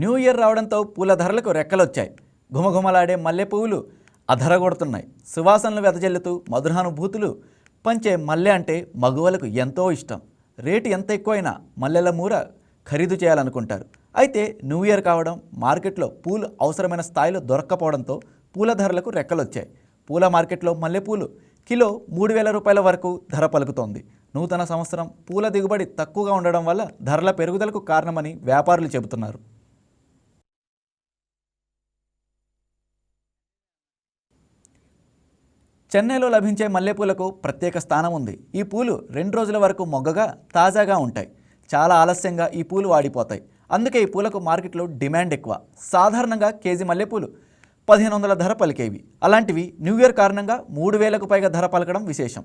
New year రావడంతో పూల ధరలకు రెక్కలొచ్చాయి. ఘుమఘుమలాడే మల్లె పువ్వులు అధరగొడుతున్నాయి. సువాసనలు వెదజల్లుతూ మధురానుభూతులు పంచే మల్లె అంటే మగువలకు ఎంతో ఇష్టం. రేటు ఎంత ఎక్కువైనా మల్లెల మూర ఖరీదు చేయాలనుకుంటారు. అయితే న్యూ ఇయర్ కావడం మార్కెట్లో పూలు అవసరమైన స్థాయిలో దొరక్కపోవడంతో పూల ధరలకు రెక్కలొచ్చాయి. పూల మార్కెట్లో మల్లెపూలు కిలో మూడు వేల రూపాయల వరకు ధర పలుకుతోంది. నూతన సంవత్సరం పూల దిగుబడి తక్కువగా ఉండడం వల్ల ధరల పెరుగుదలకు కారణమని వ్యాపారులు చెబుతున్నారు. చెన్నైలో లభించే మల్లెపూలకు ప్రత్యేక స్థానం ఉంది. ఈ పూలు రెండు రోజుల వరకు మొగ్గగా తాజాగా ఉంటాయి. చాలా ఆలస్యంగా ఈ పూలు వాడిపోతాయి. అందుకే ఈ పూలకు మార్కెట్లో డిమాండ్ ఎక్కువ. సాధారణంగా కేజీ మల్లెపూలు పదిహేను వందల ధర పలికేవి. అలాంటివి న్యూ ఇయర్ కారణంగా మూడు వేలకు పైగా ధర పలకడం విశేషం.